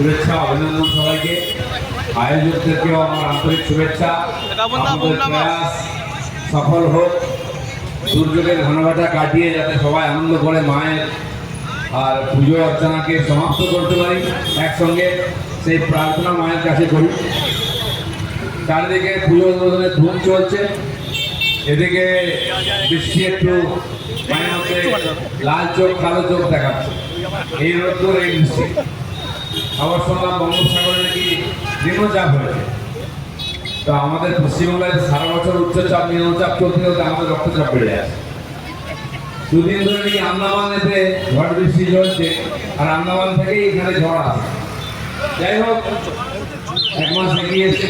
শুভেচ্ছা, অভিনন্দন সবাইকে। আয়োজকদেরকেও আমার আন্তরিক শুভেচ্ছা। প্রয়াস সফল হোক। দুর্যোগের ঘনঘটা কাটিয়ে যাতে সবাই আনন্দ করে মায়ের আর পুজো অর্চনাকে সমাপ্ত করতে পারি একসঙ্গে, সেই প্রার্থনা মায়ের কাছে করি। চারিদিকে পুজো উদ্বোধনের ধুম চলছে। এদিকে বৃষ্টি একটু লাল চোখ, কালো চোখ দেখাচ্ছে। এই রোদ্দুর, এই বৃষ্টি। আবার শুনলাম বঙ্গোপসাগরে নাকি নিম্নচাপ হয়েছে। তো আমাদের পশ্চিমবাংলায় সারা বছর উচ্চচাপ, নিম্নচাপ চলতে চলতে আমাদের রক্তচাপ বেড়ে যাচ্ছে। দুদিন ধরে নাকি আন্দামানেতে ঝড় বৃষ্টি চলছে আর আন্দামান থেকেই এখানে ঝড় আসে যাই হোক, এক মাস এগিয়ে এসছে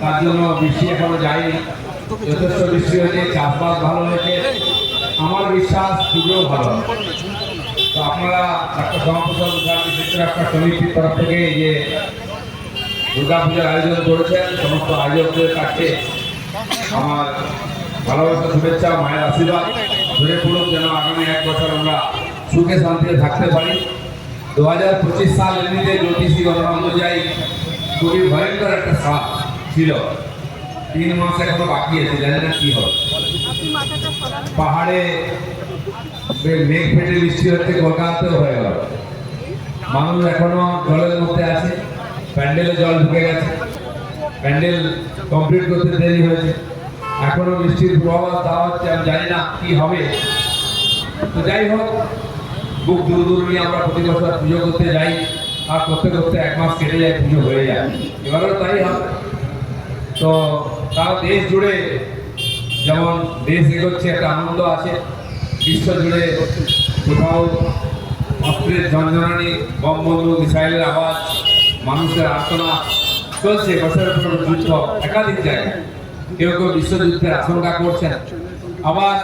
তার জন্য বৃষ্টি এখনও যায়নি। যথেষ্ট বৃষ্টি হয়েছে, চাষবাস ভালো হয়েছে। আমার বিশ্বাস পুজোও ভালো। তো আয়োজন করেছেন, সমস্ত আয়োজকদের কাছে আমার ভালোবাসা আগামী এক বছর আমরা সুখে, শান্তিতে থাকতে পারি। দু পঁচিশ সাল এমনিতে জ্যোতিষী গণনা অনুযায়ী খুবই ভয়ঙ্কর একটা সাল ছিল। তিন মাস এখনও বাকি আছে কি হবে। পাহাড়ে মেঘ ফেটে বৃষ্টি হচ্ছে কলকাতাতেও হয়ে গেল। মানুষ এখনও জলের মধ্যে আছে, প্যান্ডেলে জল ঢুকে গেছে। প্যান্ডেল কমপ্লিট করতে দেরি হয়েছে। এখনও বৃষ্টির প্রভাব দেওয়া হচ্ছে, আমি জানি না কি হবে। তো যাই হোক, বুক দূর দূর নিয়ে আমরা প্রতি বছর পুজো করতে যাই, আর করতে করতে এক মাস কেটে যায়, পুজো হয়ে যায়। এবারও তাই হবে তো তার দেশ জুড়ে যেমন দেশ এগোচ্ছে, একটা আনন্দ আছে। বিশ্ব জুড়ে কোথাও অস্ত্রের ঝঞ্ঝনানি বম বন্ধু মিসাইলের আওয়াজ, মানুষের আর্তনা চলছে বছরের পর যুদ্ধ একাধিক জায়গায়। কেউ কেউ বিশ্বযুদ্ধের আশঙ্কা করছেন। আবার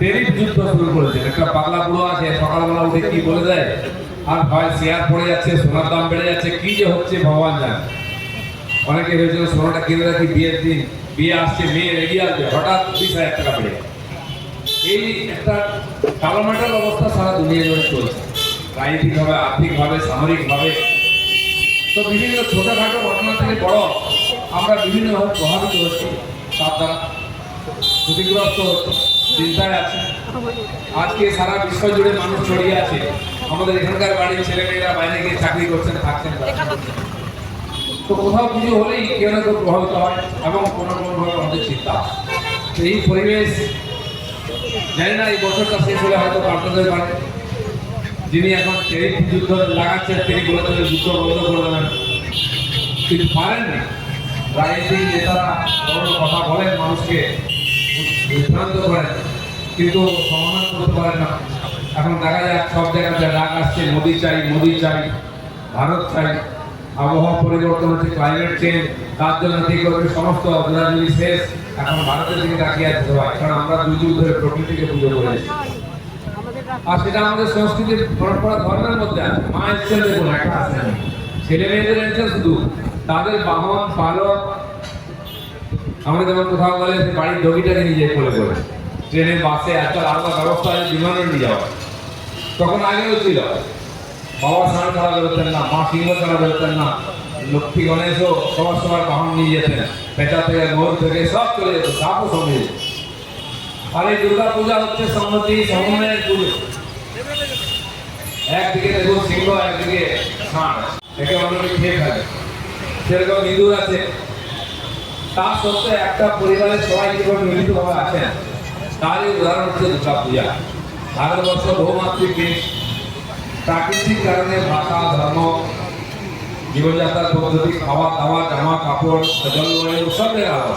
টেরিফ যুদ্ধ শুরু করেছেন একটা পাগলা বুড়ো আছে, সকালবেলা উঠে কি বলে দেয়? আর ভয় শেয়ার পড়ে যাচ্ছে, সোনার দাম বেড়ে যাচ্ছে, কি যে হচ্ছে ভগবান জানে। অনেকে ভেবেছিল সোনাটা কিনে রাখি, বিয়ের দিন, বিয়ে আসছে মেয়ে রেডি আসবে, হঠাৎ বিশ হাজার টাকা বেড়ে। এই একটা কালোমাটার অবস্থা সারা দুনিয়া জুড়ে চলছে। রাজনৈতিকভাবে, আর্থিকভাবে, সামরিকভাবে। তো বিভিন্ন ছোটোখাটো ঘটনা থেকে বড় আমরা বিভিন্নভাবে প্রভাবিত হচ্ছি। তার দ্বারা ক্ষতিগ্রস্ত চিন্তায় আছে। আজকে সারা বিশ্ব জুড়ে মানুষ ছড়িয়ে আছে। আমাদের এখানকার বাড়ির ছেলেমেয়েরা বাইরে গিয়ে চাকরি করছেন থাকছেন তো কোথাও পুজো হলেই কেউ না কেউ প্রভাবিত হয় এবং কোনো কোনোভাবে আমাদের চিন্তা এই পরিবেশ জানি না এই বছরটা শেষ হলে হয়তো পাল্টাতে পারে। যিনি এখন টেরিফ যুদ্ধ লাগাচ্ছেন, তিনি বলেছেন যুদ্ধ বন্ধ করে দেবেন। কিন্তু পারেননি। রাজনীতিক নেতারা বড় কথা বলেন মানুষকে বিভ্রান্ত করেন। কিন্তু সমাধান করতে পারেন না। এখন দেখা যায় সব জায়গাতে রাগ আসছে, মোদি চাই মোদি চাই, ভারত চাই। আবহাওয়া পরিবর্তন হচ্ছে ক্লাইমেট চেঞ্জ তার জন্য কি করবে সমস্ত অগ্রাজনী শেষ। এখন ভারতের দিকে তাকিয়ে আছে সবাই, কারণ আমরা দুই যুগ ধরে প্রকৃতিকে পুজো করে এসেছি। আর সেটা আমাদের সংস্কৃতির পরম্পরা ধর্মের মধ্যে আছে। মা এসছেন দেখুন একা আসেন ছেলে মেয়েদের এনেছে শুধু, তাদের বাহন পালক আমরা যেমন কোথাও গেলে বাড়ির ডগিটাকে নিয়ে যাই কোলে করে। ট্রেনে, বাসে একটা আলাদা ব্যবস্থা আছে বিমানে নিয়ে যাওয়া। তখন আগেও ছিল। বাবা স্নান করা বেরোতেন না, মা সিংহ করা বেরোতেন না। লক্ষ্মী গণেশও সবার সবার বাহন নিয়ে যেতেন। পেঁচা থেকে মোর থেকে সব চলে যেত, সাপও সঙ্গে আর এই দুর্গা পূজা হচ্ছে সংহতি সমন্বয়ের পুজো। একদিকে দেখুন সিংহ, একদিকে ষাঁড় একে অন্যকে খেয়ে ফেলে। সেরকম ইঁদুর আছে। তা সত্ত্বে একটা পরিবারের সবাই কীভাবে মিলিতভাবে আছেন, তারই উদাহরণ হচ্ছে দুর্গা পূজা। ভারতবর্ষ বহুমাত্রিক দেশ। প্রাকৃতিক কারণে ভাষা, ধর্ম, জীবনযাত্রার পদ্ধতি, খাওয়া, দাওয়া, জামা, কাপড় জলবায়ু সব জায়গায় আলাদা।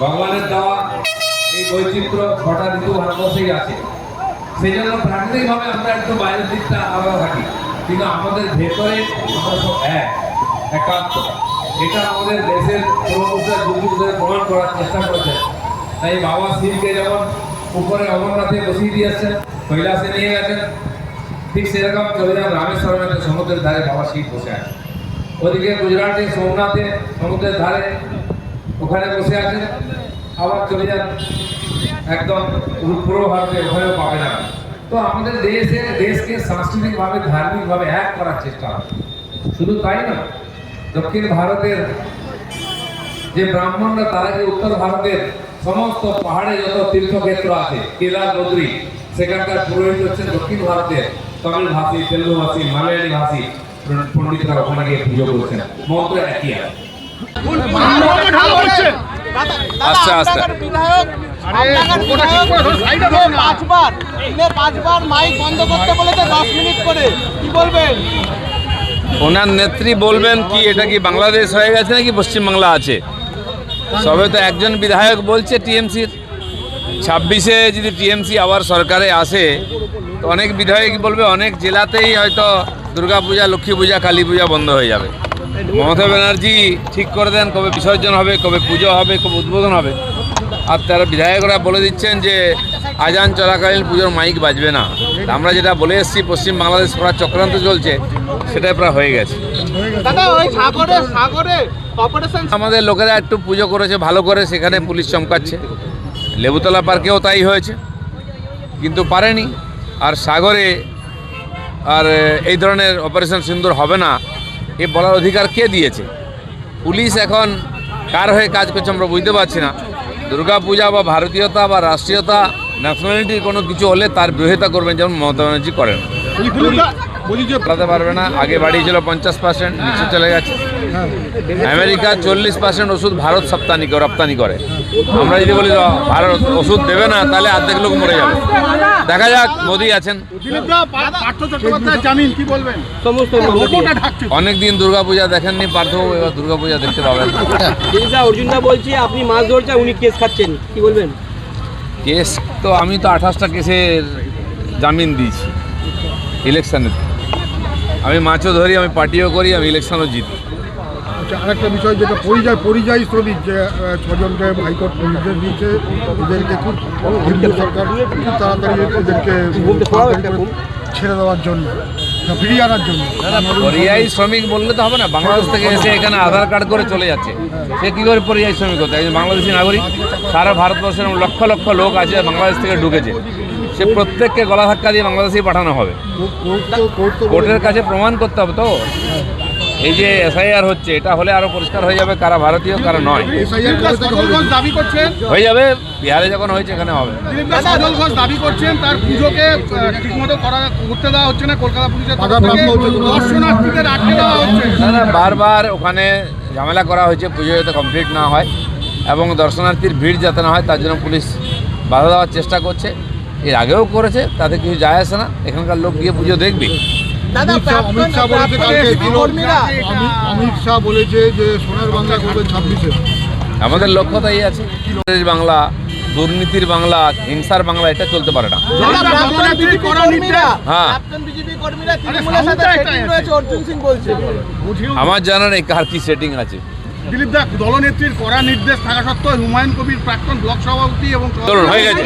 ভগবানের দেওয়া এই বৈচিত্র্য ছটা ঋতু ভারতবর্ষেই আছে। সেই জন্য প্রাকৃতিকভাবে আমরা একটু বাইরের দিকটা আলাদা থাকি। কিন্তু আমাদের ভেতরে আমরা সব এক, একাত্ম। এটা আমাদের দেশের পূর্বপুরুষরা যুগ প্রমাণ করার চেষ্টা করেছেন তাই বাবা শিবকে যেমন উপরে অমরনাথে বসিয়ে দিয়েছেন, কৈলাসে নিয়ে গেছেন ঠিক সেরকম চলে যান রামেশ্বরমে সমুদ্রের ধারে বাবা শিব বসে আছে। ওদিকে গুজরাটে সোমনাথে সমুদ্রের ধারে ওখানে বসে আছেন আবার চলে যান একদম পূর্ব ভারতে ওখানেও পাবে না তো আমাদের দেশে দেশকে সাংস্কৃতিকভাবে, ধার্মিকভাবে এক করার চেষ্টা হয়। শুধু তাই না, দক্ষিণ ভারতের যে ব্রাহ্মণরা, তারা যে উত্তর ভারতের সমস্ত পাহাড়ে যত তীর্থক্ষেত্র আছে কেদার বদ্রী, সেখানকার পুরোহিত হচ্ছেন দক্ষিণ ভারতের তামিল ভাষী তেলুগু ভাষী মালয়ালি ভাষী পণ্ডিতরা ওখানে গিয়ে পুজো করছেন। মন্ত্র একই আছে। আচ্ছা, আচ্ছা। পাঁচবার পাঁচবার মাইক বন্ধ করতে বলেছে দশ মিনিট করে। কি বলবেন? ওনার নেত্রী বলবেন কি এটা কি বাংলাদেশ হয়ে গেছে নাকি পশ্চিমবাংলা আছে? সবে তো একজন বিধায়ক বলছে টিএমসির। ছাব্বিশে যদি টিএমসি আবার সরকারে আসে তো অনেক বিধায়ক বলবে অনেক জেলাতেই হয়তো দুর্গাপূজা লক্ষ্মী পূজা কালী পূজা বন্ধ হয়ে যাবে। মমতা ব্যানার্জি ঠিক করে দেন কবে বিসর্জন হবে কবে পুজো হবে কবে উদ্বোধন হবে। আর তারা বিধায়করা বলে দিচ্ছেন যে আজান চলাকালীন পুজোর মাইক বাজবে না। আমরা যেটা বলে এসেছি পশ্চিম বাংলাদেশ প্রায় চক্রান্ত চলছে সেটাই প্রায় হয়ে গেছে। আমাদের লোকেরা একটু পুজো করেছে ভালো করে সেখানে পুলিশ চমকাচ্ছে। লেবুতলা পার্কেও তাই হয়েছে কিন্তু পারেনি। আর সাগরে আর এই ধরনের অপারেশন সিন্দুর হবে না। এ বলার অধিকার কে দিয়েছে? পুলিশ এখন কার হয়ে কাজ করছে আমরা বুঝতে পারছি না। দুর্গা পূজা বা ভারতীয়তা বা রাষ্ট্রীয়তা ন্যাশনালিটির কোনো কিছু হলে তার বিরোধিতা করবেন যেমন মমতা ব্যানার্জি করেন। চালাতে পারবে না। আগে বাড়িয়েছিল পঞ্চাশ পার্সেন্ট নিচে চলে গেছে। আমেরিকা চল্লিশ পার্সেন্ট ওষুধ ভারত রপ্তানি করে রপ্তানি করে। আমরা যদি বলি ভারত ওষুধ দেবে না তাহলে অর্ধেক লোক মরে যাবে। দেখা যাক মোদি আছেন। পার্থ চট্টোপাধ্যায় জামিন কি বলবেন? সমস্ত অনেক দিন দুর্গাপূজা দেখেননি পার্থ এবার দুর্গাপূজা দেখতে পাবেন। অর্জুনদা বলছে আপনি মাছ ধরছেন উনি কেস খাচ্ছেন কি বলবেন? কেস তো আমি তো আঠাশটা কেসের জামিন দিয়েছি ইলেকশনে আমি মাছও ধরি আমি পার্টিও করি আমি ইলেকশনও জিতি। আচ্ছা আরেকটা বিষয় যেটা পরিযায় পরিযায়ী শ্রমিক যে ছজনকে হাইকোর্ট নির্দেশ দিয়েছে এদেরকে খুব সরকার খুব তাড়াতাড়ি এদেরকে ছেড়ে দেওয়ার জন্য। ফিরিয়ে আনার জন্য। পরিযায়ী শ্রমিক বললে তো হবে না বাংলাদেশ থেকে এসে এখানে আধার কার্ড করে চলে যাচ্ছে। সে কী করে পরিযায়ী শ্রমিক হতে একজন বাংলাদেশি নাগরিক সারা ভারতবর্ষের লক্ষ লক্ষ লোক আছে বাংলাদেশ থেকে ঢুকেছে। সে প্রত্যেককে গলা ধাক্কা দিয়ে বাংলাদেশেই পাঠানো হবে। কোর্টের কাছে প্রমাণ করতে হবে তো। এই যে এসআইআর হচ্ছে এটা হলে আরও পরিষ্কার হয়ে যাবে কারা ভারতীয় কারা নয়। হয়ে যাবে বিহারে যখন হয়েছে এখানে হবে। দাবি করছেন তার পুজোকে ঠিকমতো করা করতে দেওয়া হচ্ছে না কলকাতা পুলিশের তরফ বাধা প্রাপ্ত থেকে হচ্ছে। দর্শনার্থীদের আটকে দেওয়া হচ্ছে। না না বারবার ওখানে ঝামেলা করা হয়েছে পুজো যাতে কমপ্লিট না হয় এবং দর্শনার্থীর ভিড় যাতে না হয় তার জন্য পুলিশ বাধা দেওয়ার চেষ্টা করছে। এর আগেও করেছে তাতে কিছু যায় আসে না। এখানকার লোক গিয়ে পুজো দেখবে। অমিত শাহ- বলেছে কালকে কর্মীরা। অমিত- অমিত শাহ বলেছে যে সোনার বাংলা করবে ছাব্বিশে। আমাদের লক্ষ্য তাই আছে। বাংলা দুর্নীতির বাংলা হিংসার বাংলা এটা চলতে পারে না। হ্যাঁ। প্রাক্তন বিজেপি কর্মীরা তৃণমূলের সাথে সেটিং রয়েছে অর্জুন সিং বলছে। আমার জানা নেই কার কি সেটিং আছে। দিলীপ দা দলনেত্রীর কড়া নির্দেশ থাকা সত্ত্বেও হুমায়ুন কবির প্রাক্তন ব্লক সভাপতি এবং হয়ে গেছে